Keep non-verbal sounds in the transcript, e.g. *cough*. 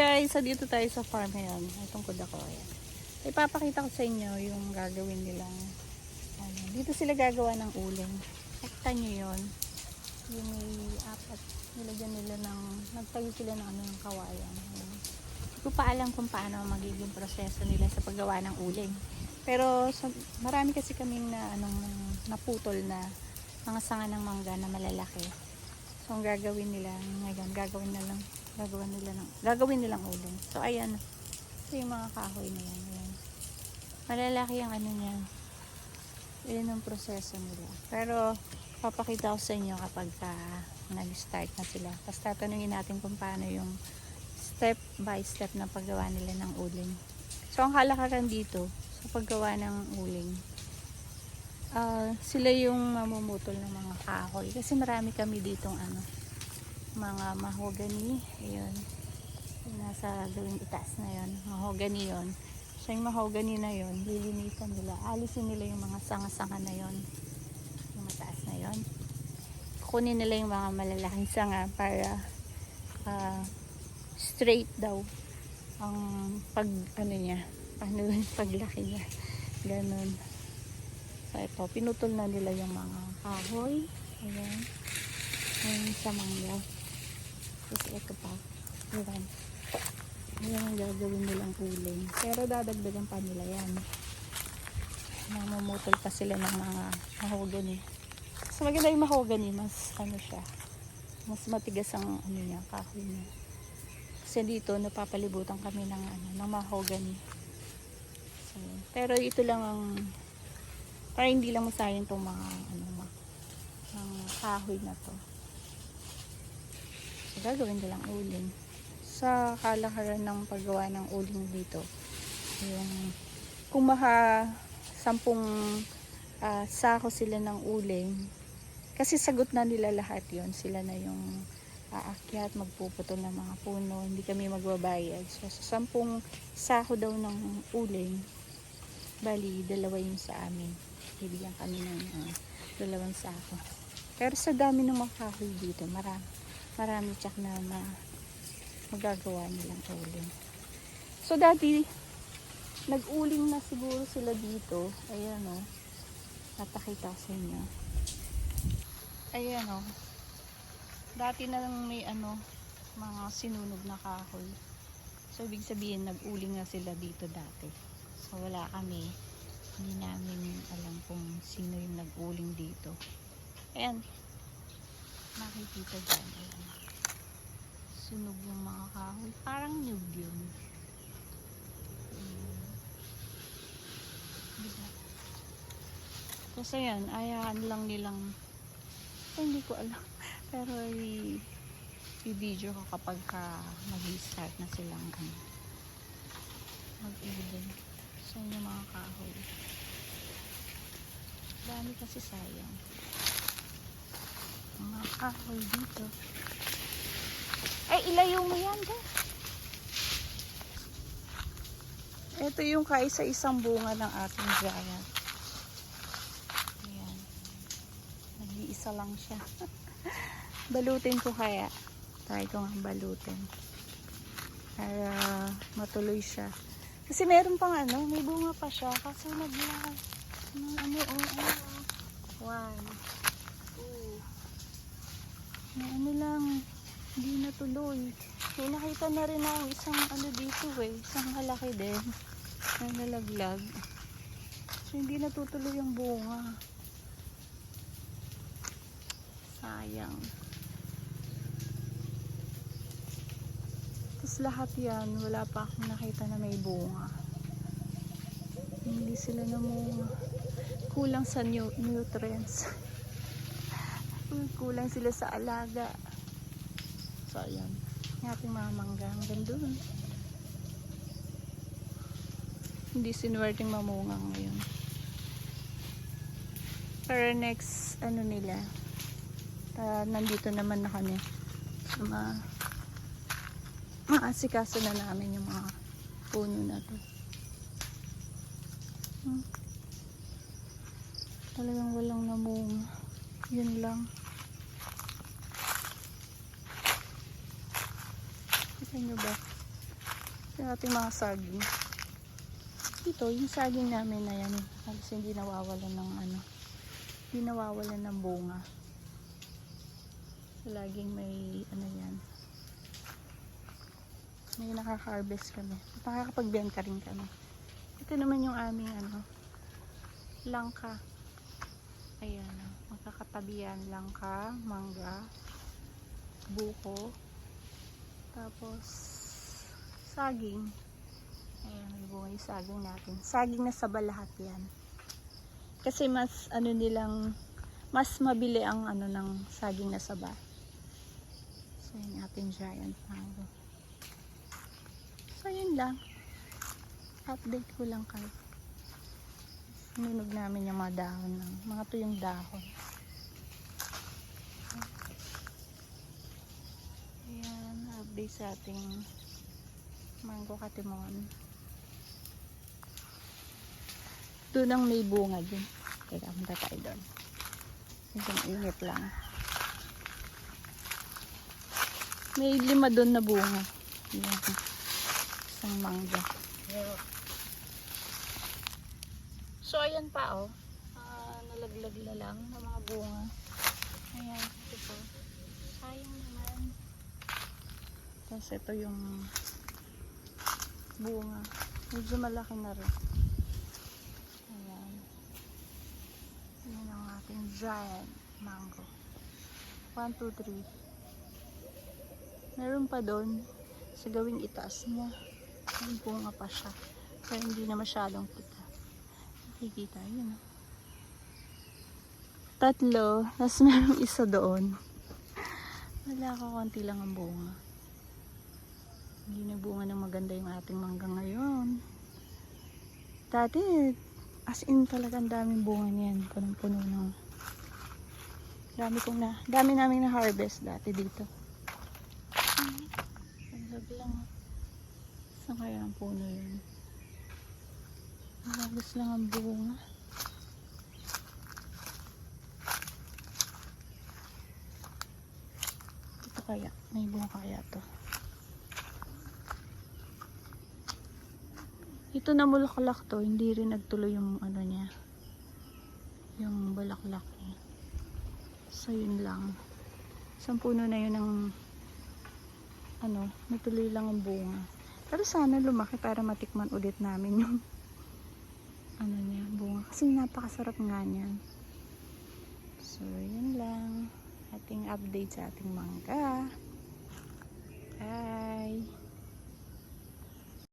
guys, so dito tayo sa farm ngayon. Itong kuda ko. Ipapakita ko sa inyo yung gagawin nilang ano, dito sila gagawa ng uling. Sakta nyo yun. Yung may apat. Nilagyan nila ng, nagtayo sila ng ano ng kawayan. Ayan. Hindi ko pa alam kung paano magiging proseso nila sa paggawa ng uling. Pero sa, marami kasi kaming na, anong, naputol na mga sanga ng mangga na malalaki. So ang gagawin nila ngayon, gagawin na lang, gagawin nila ng, gagawin nilang uling. So ayan, ito yung mga kahoy na yan. Ayan. Malalaki ang ano niya. Yun ang proseso nila. Pero papakita ko sa inyo kapag ka nag-start na sila. Tapos tatanungin natin kung paano yung step by step na paggawa nila ng uling. So ang kalakaran dito sa paggawa ng uling, ah, sila yung mamumutol ng mga kahoy. Kasi marami kami ditong ano, mga mahogany. Ayun. Nasa gawing itaas na yon Mahogany yon So yung mahogany na yon lilinisan nila. Alisin nila yung mga sanga-sanga na yon Yung mataas na yon Kunin nila yung mga malalaking sanga para ah, straight daw ang pag ano niya ano *laughs* paglaki niya ganun so ito pinutol na nila yung mga kahoy. Ayan. Ayan sa mangga tapos ito pa. Ayan. Ayan ang gagawin nilang uling pero dadagdagan pa nila yan. Namumutol pa sila ng mga mahogany. So maganda yung mahogany mas ano siya. Mas matigas ang ano niya kahoy niya. Kasi dito napapalibutan kami ng ano ng mahogany. So, pero ito lang ang para hindi lang masayang itong mga ano ma, mga kahoy na to so gagawin nilang uling sa kalakaran ng paggawa ng uling dito yung kung maka sampung ah, sako sila ng uling kasi sagot na nila lahat yon sila na yung aakyat, magpuputol ng mga puno, hindi kami magbabayad. So, sa sampung sako daw ng uling, bali, dalawa yung sa amin. Bibigyan kami ng uh, dalawang sako. Pero sa dami ng mga kahoy dito, marami, marami tsak na ma, magagawa nilang uling. So, dati, nag-uling na siguro sila dito. Ayan o. Oh. Napakita sa inyo. Ayan o. Oh dati na lang may ano mga sinunog na kahoy so ibig sabihin nag-uling na sila dito dati so wala kami hindi namin alam kung sino yung nag-uling dito. Ayan. Makikita dyan ayan. sunog yung mga kahoy. Parang nyug yun. Diba? Tapos ayan ayaan lang nilang ay, hindi ko alam. *laughs* Pero i-video ko kapag ka mag-start na silang ano, mag-uling. So, mga kahoy. Dami kasi sayang. Ang Mga kahoy dito. Ay, ilayo mo yan, de. Ito yung kaisa-isang bunga ng ating giant. Ayan. Nag-iisa lang siya. *laughs* balutin ko kaya try ko nga balutin para matuloy siya kasi meron pang ano may bunga pa siya kasi nagla ano ano oh, oh. One two ano lang hindi natuloy may nakita na rin ako isang ano dito eh isang malaki din na nalaglag so hindi natutuloy yung bunga sayang Tapos lahat yan, wala pa akong nakita na may bunga. Hindi sila namunga. Kulang sa nu- nutrients. Kulang sila sa alaga. So, ayan. Yung ating mga mangga. Hanggang dun. Hindi sinuwerteng mamunga ngayon. Pero next, ano nila, ah, nandito naman na kami. Sa mga maasikaso na namin yung mga puno na to. Hmm. Talagang walang namunga. Yun lang. Kita nyo ba? Yung ating mga saging. Dito, yung saging namin na yan, halos hindi nawawalan ng ano, hindi nawawalan ng bunga. Laging may, ano yan, may nakaka-harvest kami. Nakakapagbenta rin kami. Ito naman yung aming, ano, langka. Ayan, oh, magkakatabi yan. Langka, mangga, buko, tapos, saging. Ayan, may bunga saging natin. Saging na saba lahat yan. Kasi mas, ano nilang, mas mabili ang ano ng saging na saba. So, yung ating giant mango. So, yun lang. Update ko lang kayo. Sinunog namin yung mga dahon ng, mga tuyong dahon. Ayan, update sa ating mango katimon. Doon ang may bunga din. Teka, punta tayo doon. Medyo mainit lang. May lima doon na bunga. Ayan. Isang mangga. So, ayan pa, oh. Ah, nalaglag na lang ng mga bunga. Ayan, ito po. Sayang naman. Tapos, ito yung bunga. Medyo malaki na rin. Ayan. Ayan ang ating giant mango. 1, 2, 3. Meron pa doon sa gawing itaas niya. May bunga pa siya. Pero hindi na masyadong kita. Nakikita yun. oh. Tatlo. Tapos *laughs* merong isa doon. Wala ka konti lang ang bunga. Hindi na bunga ng maganda yung ating mangga ngayon. Dati, as in talagang daming bunga niyan. Punong-puno ng dami kong na, dami namin na harvest dati dito. Ang labi lang. Saan kaya ang puno yun? Halos lang ang bunga. Ito kaya, may bunga kaya to. Ito na bulaklak to, hindi rin nagtuloy yung ano niya. Yung bulaklak niya. So yun lang. Isang puno na yun ng ano, natuloy lang ang bunga. Pero sana lumaki para matikman ulit namin yung *laughs* ano niya, bunga. Kasi napakasarap nga niyan. So, yun lang. Ating update sa ating mangga. Bye!